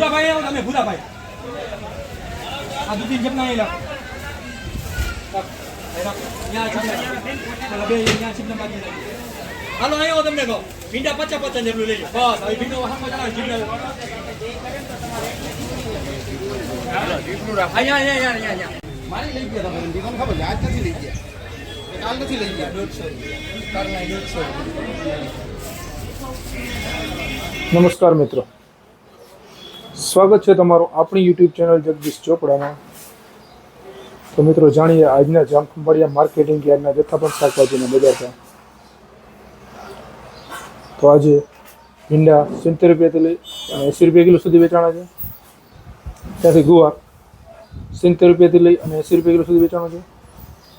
ભૂરાભાઈ આવો તમે ભૂરાભાઈ આ દૂધી જમના અહીં લાવો રાખ, અહીં રાખ. ત્યાં જમના. ઓલા બે ત્યાં જમના બાકી રાખો. હાલો અહીં આવો તમને કહો ભીંડા પચાસ પચાસ જેટલું લેજો બસ હવે ભીંડો હાથમાં જણાવે જીવડાવે. અહીંયા અહીંયા અહીંયા અહીંયા મારી લઈ ગયા તમે દીવાન ખબર છે આજ નથી લઈ ગયા કાલ નથી લઈ ગયા દોઢસો કરના દોઢસો નમસ્કાર મિત્રો સ્વાગત છે તમારું આપણી યુટ્યુબ ચેનલ જગદીશ ચોપડામાં તો મિત્રો જાણીએ આજના જામખંભાળિયા માર્કેટિંગ યાર્ડના જથ્થાબંધ શાકભાજીના બજાર છે તો આજે ભીંડા સિત્તેર રૂપિયાથી લઈ અને એંસી રૂપિયા કિલો સુધી વેચાણા છે. ત્યાંથી ગુવાર સિત્તેર રૂપિયાથી લઈ અને એંસી રૂપિયા કિલો સુધી વેચાણા છે.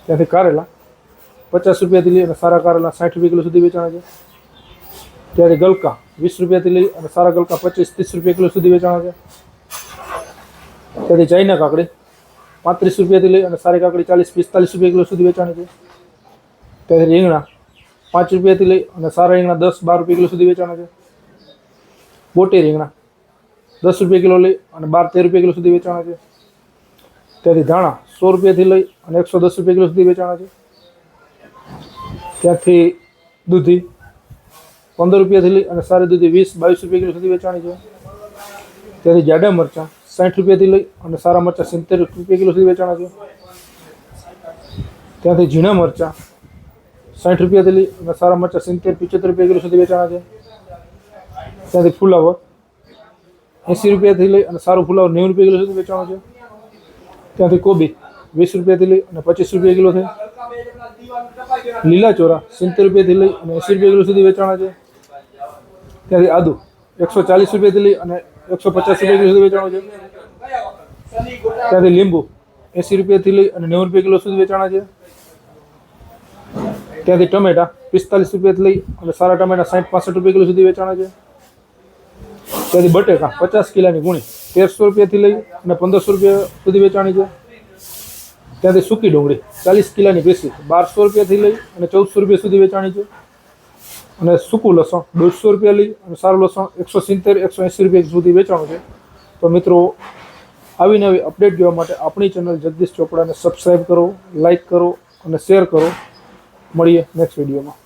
ત્યાંથી કારેલા પચાસ રૂપિયાથી લઈ અને સારા કારેલા સાઠ રૂપિયા કિલો સુધી વેચાણા છે. ત્યારે ગલકા વીસ રૂપિયાથી લઈ અને સારા ગલકા પચીસ, ત્રીસ રૂપિયા કિલો સુધી વેચાણ છે. ત્યાંથી ચાઇના કાકડી પાંત્રીસ રૂપિયાથી લઈ અને સારી કાકડી ચાલીસ, પિસ્તાલીસ રૂપિયા કિલો સુધી વેચાણ છે. ત્યાંથી રીંગણા પાંચ રૂપિયાથી લઈ અને સારા રીંગણા દસ, બાર રૂપિયા કિલો સુધી વેચાણ છે. બોટી રીંગણા દસ રૂપિયા કિલો લઈ અને બાર, તેર રૂપિયા કિલો સુધી વેચાણ છે. ત્યાંથી ધાણા સો રૂપિયાથી લઈ અને એકસો દસ રૂપિયા કિલો સુધી વેચાણ છે. ત્યાંથી દૂધી પંદર રૂપિયાથી લઈ અને સારી દૂધી વીસ, બાવીસ રૂપિયા કિલો સુધી વેચાણી છે. ત્યાંથી જાડા મરચાં સાઠ રૂપિયાથી લઈ અને સારા મરચાં સિત્તેર રૂપિયા કિલો સુધી વેચાણા છે. ત્યાંથી ઝીણા મરચાં સાઠ રૂપિયાથી લઈ અને સારા મરચાં સિત્તેર, પિચોતેર રૂપિયા કિલો સુધી વેચાણા છે. ત્યાંથી ફુલાવર એંસી રૂપિયાથી લઈ અને સારું ફુલાવર નેવું રૂપિયા કિલો સુધી વેચાણું છે. ત્યાંથી કોબી વીસ રૂપિયાથી લઈ અને પચીસ રૂપિયા કિલો છે. લીલા ચોરા સિત્તેર રૂપિયાથી લઈ અને એંસી રૂપિયા કિલો સુધી વેચાણા છે. ત્યાંથી આદુ એકસો ચાલીસ રૂપિયાથી લઈ અને એકસો પચાસ રૂપિયા સુધી વેચાણું છે. ત્યાંથી લીંબુ એંસી રૂપિયાથી લઈ અને નેવું રૂપિયા કિલો સુધી વેચાણા છે. ત્યાંથી ટમેટા પિસ્તાલીસ રૂપિયાથી લઈ અને સારા ટમેટા સાઠ પાસઠ રૂપિયા કિલો સુધી વેચાણા છે. ત્યાંથી બટેકા પચાસ કિલાની ગુણી તેરસો રૂપિયાથી લઈ અને પંદરસો રૂપિયા સુધી વેચાણી છે. ત્યાંથી સૂકી ડુંગળી ચાલીસ કિલાની પીસી બારસો રૂપિયાથી લઈ અને ચૌદસો રૂપિયા સુધી વેચાણી છે. અને સૂકું લસણ દોઢસો રૂપિયા લઈ અને સારું લસણ એકસો સિત્તેર, એકસો એંસી રૂપિયા સુધી વેચાણું છે. તો મિત્રો, આવી નવી અપડેટ જોવા માટે આપણી ચેનલ જગદીશ ચોપડાને સબસ્ક્રાઈબ કરો લાઇક કરો અને શેર કરો. મળીએ નેક્સ્ટ વિડીયોમાં